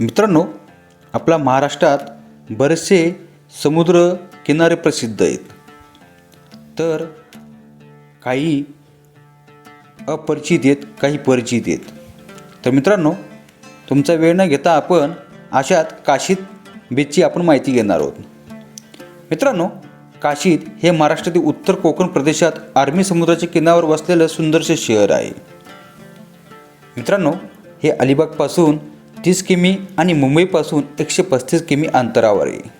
मित्रांनो आपल्या महाराष्ट्रात बरेचसे समुद्र किनारे प्रसिद्ध आहेत. तर काही अपरिचित आहेत काही परिचित आहेत. तर मित्रांनो तुमचा वेळ न घेता आपण अशात काशीद बीचची आपण माहिती घेणार आहोत. मित्रांनो काशीद हे महाराष्ट्रातील उत्तर कोकण प्रदेशात आर्मी समुद्राच्या किनाऱ्यावर वसलेलं सुंदरसे शहर आहे. मित्रांनो हे अलिबागपासून तीस किमी आणि मुंबईपासून एकशे पस्तीस किमी अंतरावर आहे.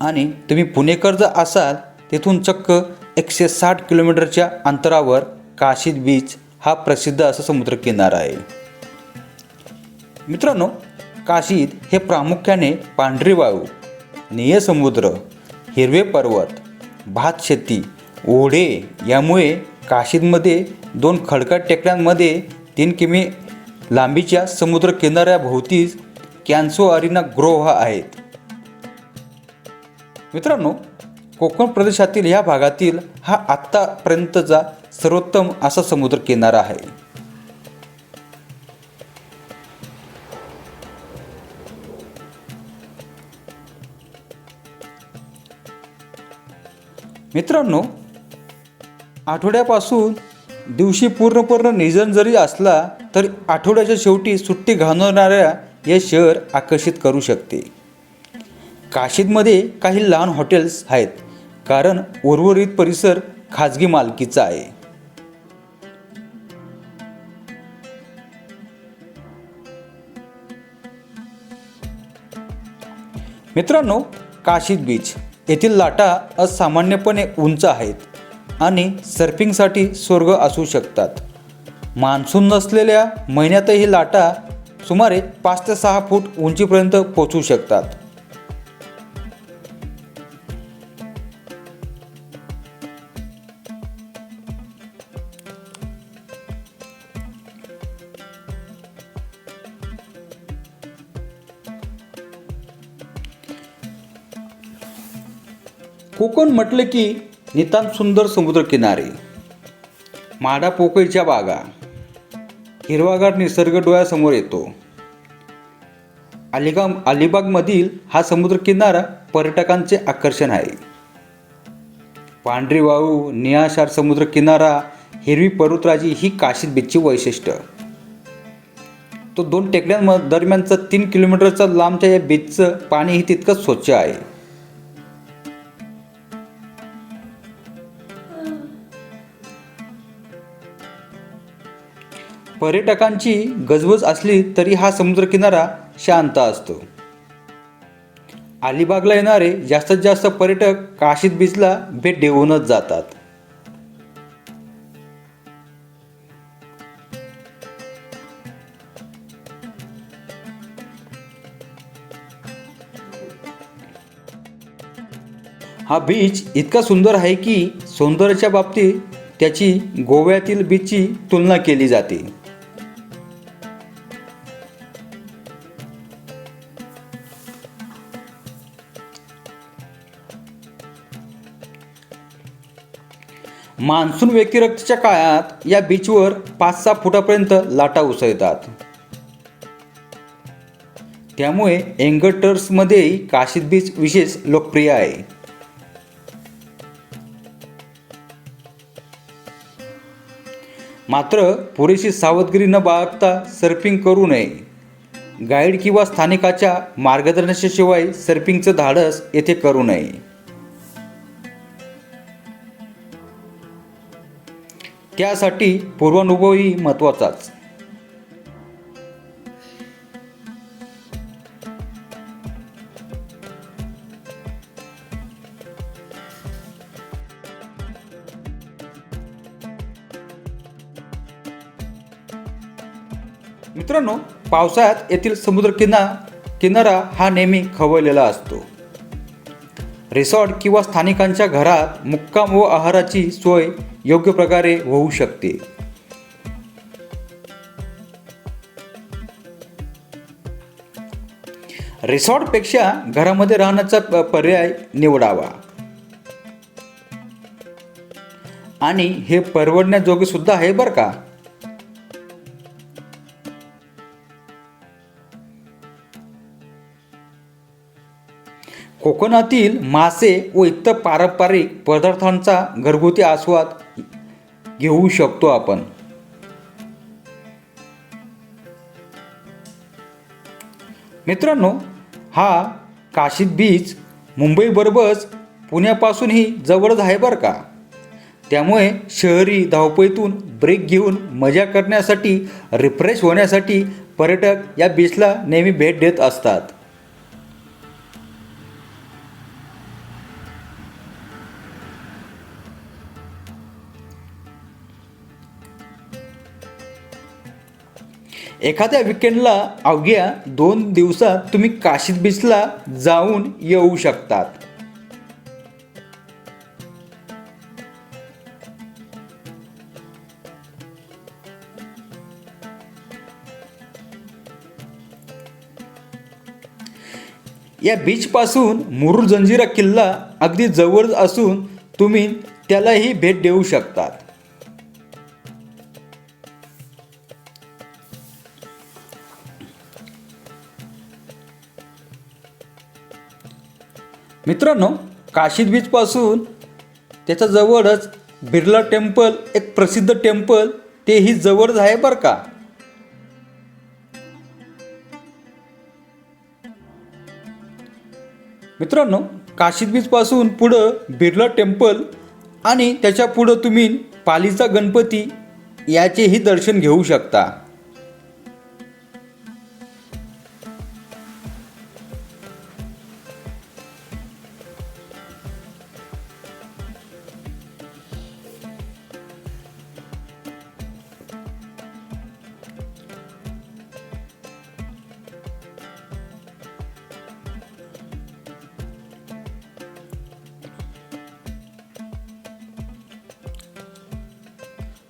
आणि तुम्ही पुणेकर जर असाल तिथून चक्क एकशे साठ किलोमीटरच्या अंतरावर काशीद बीच हा प्रसिद्ध असा समुद्रकिनारा आहे. मित्रांनो काशीद हे प्रामुख्याने पांढरी वाळू निय समुद्र हिरवे पर्वत भात शेती ओढे यामुळे काशीदमध्ये दोन खडकाळ टेकड्यांमध्ये तीन किमी लांबीच्या समुद्र किनाऱ्याभोवतीच कॅन्सो अरिना ग्रोव्ह आहेत. मित्रांनो कोकण प्रदेशातील ह्या भागातील हा आत्तापर्यंतचा सर्वोत्तम असा समुद्र किनारा आहे. मित्रांनो आठवड्यापासून दिवशी पूर्णपूर्ण निजन जरी असला तरी आठवड्याच्या शेवटी सुट्टी घालवणाऱ्या हे शहर आकर्षित करू शकते. काशीदमध्ये काही लहान हॉटेल्स आहेत कारण उर्वरित परिसर खाजगी मालकीचा आहे. मित्रांनो काशीद बीच येथील लाटा असामान्यपणे उंच आहेत. आणि सर्फिंगसाठी स्वर्ग असू शकतात. मान्सून नसलेल्या महिन्यातही लाटा सुमारे पाच ते सहा फूट उंचीपर्यंत पोचू शकतात. कोकण म्हटलं की नितांत सुंदर समुद्रकिनारे माडा पोकळीच्या बागा. हिरवागार निसर्ग डोळ्यासमोर येतो. अलिबाग अलिबागमधील हा समुद्रकिनारा पर्यटकांचे आकर्षण आहे. पांढरी वाळू निळाशार समुद्रकिनारा हिरवी पर्वतराजी ही काशीद बीचची वैशिष्ट्य. तो दोन टेकड्यांम दरम्यानचं तीन किलोमीटरचा लांबच्या या बीचचं पाणीही तितकंच स्वच्छ आहे. पर्यटकांची गजबज असली तरी हा समुद्रकिनारा शांत असतो. अलिबागला येणारे जास्तीत जास्त पर्यटक काशीद बीचला भेट देऊनच जातात. हा बीच इतका सुंदर आहे की सौंदर्याच्या बाबतीत त्याची गोव्यातील बीचची तुलना केली जाते. मान्सून व्यतिरिक्तच्या काळात या बीचवर पाच सहा फुटापर्यंत लाटा उसळतात. त्यामुळे एंगटर्समध्येही काशीद बीच विशेष लोकप्रिय आहे. मात्र पुरेशी सावधगिरी न बाळगता सर्फिंग करू नये. गाईड किंवा स्थानिकाच्या मार्गदर्शनाशिवाय सर्फिंगचं धाडस येथे करू नये. त्यासाठी पूर्वानुभवही महत्त्वाचाच. मित्रांनो पावसाळ्यात येथील समुद्र किना किनारा हा नेहमी खवळलेला असतो. रिसॉर्ट किंवा स्थानिकांच्या घरात मुक्काम व आहाराची सोय योग्य प्रकारे होऊ शकते. रिसॉर्टपेक्षा घरामध्ये राहण्याचा पर्याय निवडावा. आणि हे परवडण्याजोगे सुद्धा आहे बरं का? कोकणातील मासे व इतर पारंपरिक पदार्थांचा घरगुती आस्वाद घेऊ शकतो आपण. मित्रांनो हा काशीद बीच मुंबईबरोबरच पुण्यापासूनही जवळच आहे बरं का? त्यामुळे शहरी धावपळीतून ब्रेक घेऊन मजा करण्यासाठी रिफ्रेश होण्यासाठी पर्यटक या बीचला नेहमी भेट देत असतात. एखाद्या विकेंडला अवघ्या दोन दिवसात तुम्ही काशीद बीचला जाऊन येऊ शकतात. या बीचपासून मुरुड जंजिरा किल्ला अगदी जवळ असून तुम्ही त्यालाही भेट देऊ शकतात. मित्रांनो काशीद बीचपासून त्याच्या जवळच बिर्ला टेम्पल एक प्रसिद्ध टेम्पल तेही जवळच आहे बरं का? मित्रांनो काशीद बीचपासून पुढं बिर्ला टेम्पल आणि त्याच्या पुढं तुम्ही पालीचा गणपती याचेही दर्शन घेऊ शकता.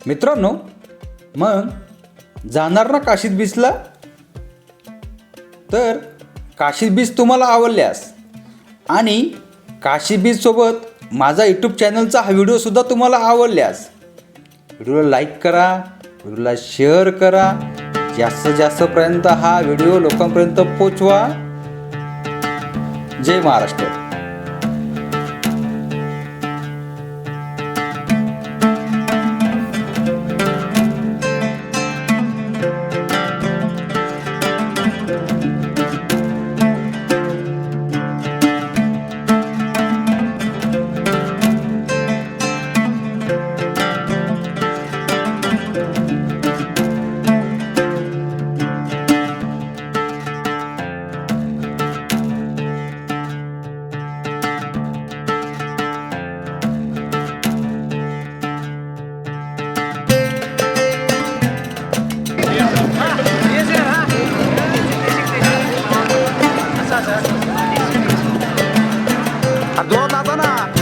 मित्रांनो मग जाणार ना काशीद बीचला? तर काशीद बीच तुम्हाला आवडल्यास आणि काशी बीचसोबत माझा यूट्यूब चॅनलचा हा व्हिडिओसुद्धा तुम्हाला आवडल्यास व्हिडिओला लाईक करा व्हिडिओला शेअर करा. जास्तीत जास्तपर्यंत हा व्हिडिओ लोकांपर्यंत पोचवा. जय महाराष्ट्र. danado.